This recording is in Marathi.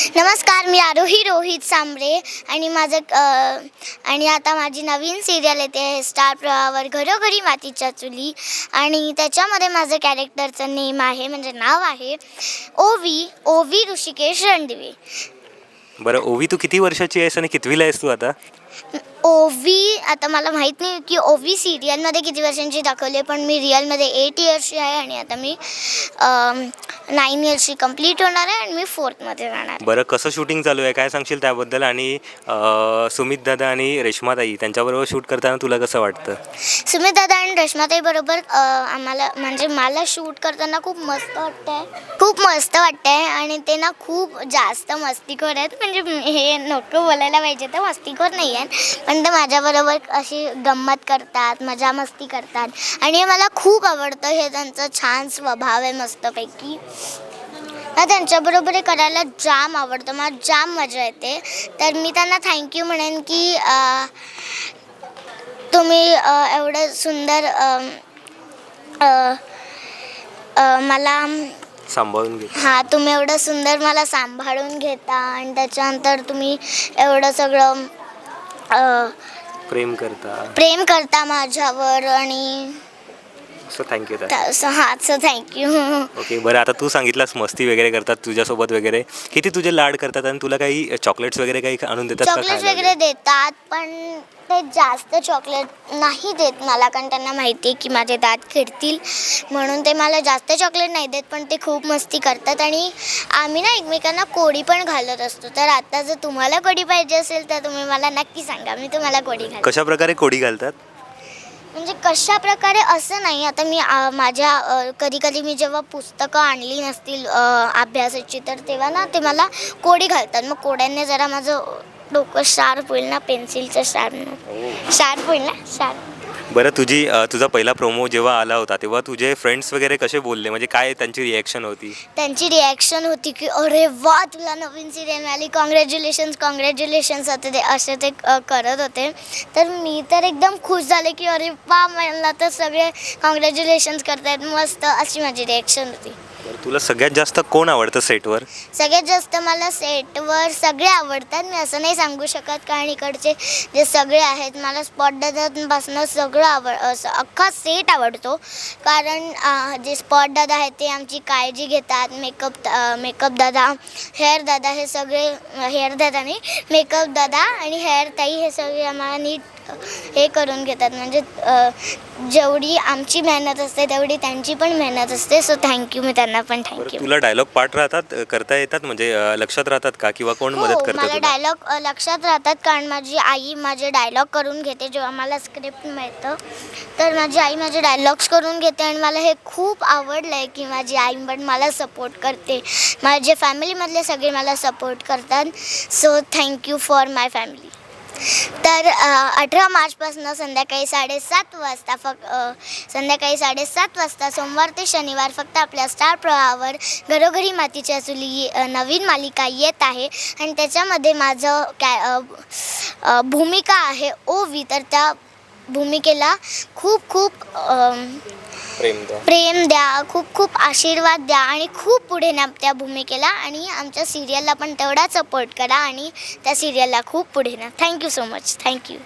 नमस्कार मी आरोही रोहित सांबरे आणि माझं आणि आता माझी नवीन सिरियल येते स्टार प्रवाहावर घरोघरी मातीच्या चुली. आणि त्याच्यामध्ये माझं कॅरेक्टरचं नेम आहे म्हणजे नाव आहे ओवी ओवी ऋषिकेश रणदिवे. बरं ओवी तू किती वर्षाची आहेस आणि कितवीला आहेस तू आता? ओवी आता मला माहीत नाही की ओवी सिरियलमध्ये किती वर्षांची दाखवली आहे पण मी रिअलमध्ये एट इयर्सची आहे आणि आता मी नाईन इयर्सची कंप्लीट होणार आहे आणि मी फोर्थमध्ये आहे. बरं कसं शूटिंग चालू आहे? काय सांगशील त्याबद्दल? आणि सुमित दादा आणि रेश्माताई त्यांच्याबरोबर शूट करताना तुला कसं वाटतं? सुमित दादा आणि रश्माताई बरोबर आम्हाला म्हणजे मला शूट करताना खूप मस्त वाटतंय. खूप मस्त वाटतंय आणि ते ना खूप जास्त मस्तीखोर आहेत. म्हणजे हे नको बोलायला पाहिजे तर मस्तीखोर नाही आहेत पण ते माझ्याबरोबर अशी गंमत करतात मजा मस्ती करतात. आणि हे मला खूप आवडतं हे त्यांचं छान स्वभाव आहे मस्तपैकी. मला त्यांच्याबरोबर हे करायला जाम आवडतं मला जाम मजा येते. तर मी त्यांना थँक्यू म्हणेन की तुम्ही एवढं सुंदर मला सांभाळून घे हा तुम्ही एवढं सुंदर मला सांभाळून घेता. आणि त्याच्यानंतर तुम्ही एवढं सगळं प्रेम करता. प्रेम करता माझ्यावर आणि असं थँक्यू असं हा असं थँक्यू ओके बरं आता तू सांगितलास मस्ती वगैरे करतात तुझ्यासोबत वगैरे. किती तुझे लाड करतात आणि तुला काही चॉकलेट्स वगैरे काही आणून देतात का चॉकलेट खायला वगैरे देतात पण ते जास्त चॉकलेट नाही देत मला कारण त्यांना माहिती आहे की माझे दात किडतील म्हणून ते मला जास्त चॉकलेट नाही देत पण ते खूप मस्ती करतात. आणि आम्ही ना एकमेकांना कोडी पण घालत असतो. तर आता जर तुम्हाला कोडी पाहिजे असेल तर तुम्ही मला नक्की सांगा. मी तुम्हाला कोडी घाल कशा प्रकारे कोडी घालतात? म्हणजे कशा प्रकारे असं नाही आता मी माझ्या कधी कधी मी जेव्हा पुस्तकं आणली नसतील अभ्यासाची तर तेव्हा ना ते मला कोडी घालतात. मग कोड्यांनी जरा माझं डोकं शार्प होईल ना पेन्सिलचं शार्प शार्प होईल ना शार्प. बरं तुझी तुझा पहिला प्रोमो जेव्हा आला होता तेव्हा तुझे फ्रेंड्स वगैरे कसे बोलले? म्हणजे काय त्यांची रिॲक्शन होती? त्यांची रिॲक्शन होती की अरे वा तुला नवीन सिरियल मिळाली. कॉंग्रॅच्युलेशन्स कॉंग्रॅच्युलेशन्स होते ते असे ते करत होते. तर मी तर एकदम खुश झाले की अरे वा मला तर सगळे कॉंग्रॅच्युलेशन्स करतायत. मस्त. अशी माझी रिॲक्शन होती. तर तुला सगळ्यात जास्त कोण आवडतं सेटवर? सगळ्यात जास्त मला सेटवर सगळे आवडतात. मी असं नाही सांगू शकत कारण इकडचे जे सगळे आहेत मला स्पॉट दादांपासून सगळं आवड असं अख्खा सेट आवडतो. कारण जे स्पॉट दादा आहेत ते आमची काळजी घेतात. मेकअप मेकअप दादा हेअर दादा हे सगळे हेअर दादा नाही मेकअप दादा आणि हेअर ताई हे सगळे आम्हाला नीट हे करून घेतात. म्हणजे जेवढी आमची मेहनत असते तेवढी त्यांची पण मेहनत असते. सो थँक्यू मी त्यांना पण थँक्यू तुला डायलॉग पाठ राहतात करता येतात? म्हणजे अं, लक्षात राहतात का? किंवा कोण मदत हो करतं मला तुला? डायलॉग लक्षात राहतात कारण माझी आई माझे डायलॉग करून घेते. जेव्हा मला स्क्रिप्ट मिळतं तर माझी आई माझे डायलॉग्स करून घेते आणि मला हे खूप आवडलं आहे की माझी आई पण मला सपोर्ट करते. माझे फॅमिलीमधले सगळे मला सपोर्ट करतात. So thank you for my family तर अठरा मार्चपासून संध्याकाळी साडेसात वाजता फक्त संध्याकाळी साडेसात वाजता सोमवार ते शनिवार फक्त आपल्या स्टार प्रवाहावर घरोघरी मातीच्या चुली नवीन मालिका येत आहे. आणि त्याच्यामध्ये माझं कॅ भूमिका आहे ओवी. तर त्या भूमिकेला खूप खूप प्रेम द्या. प्रेम द्या खूप खूप आशीर्वाद द्या आणि खूप पुढे न्या त्या भूमिकेला आणि आमच्या सिरियलला पण तेवढाच सपोर्ट करा आणि त्या सिरियलला खूप पुढे न्या. Thank you so much thank you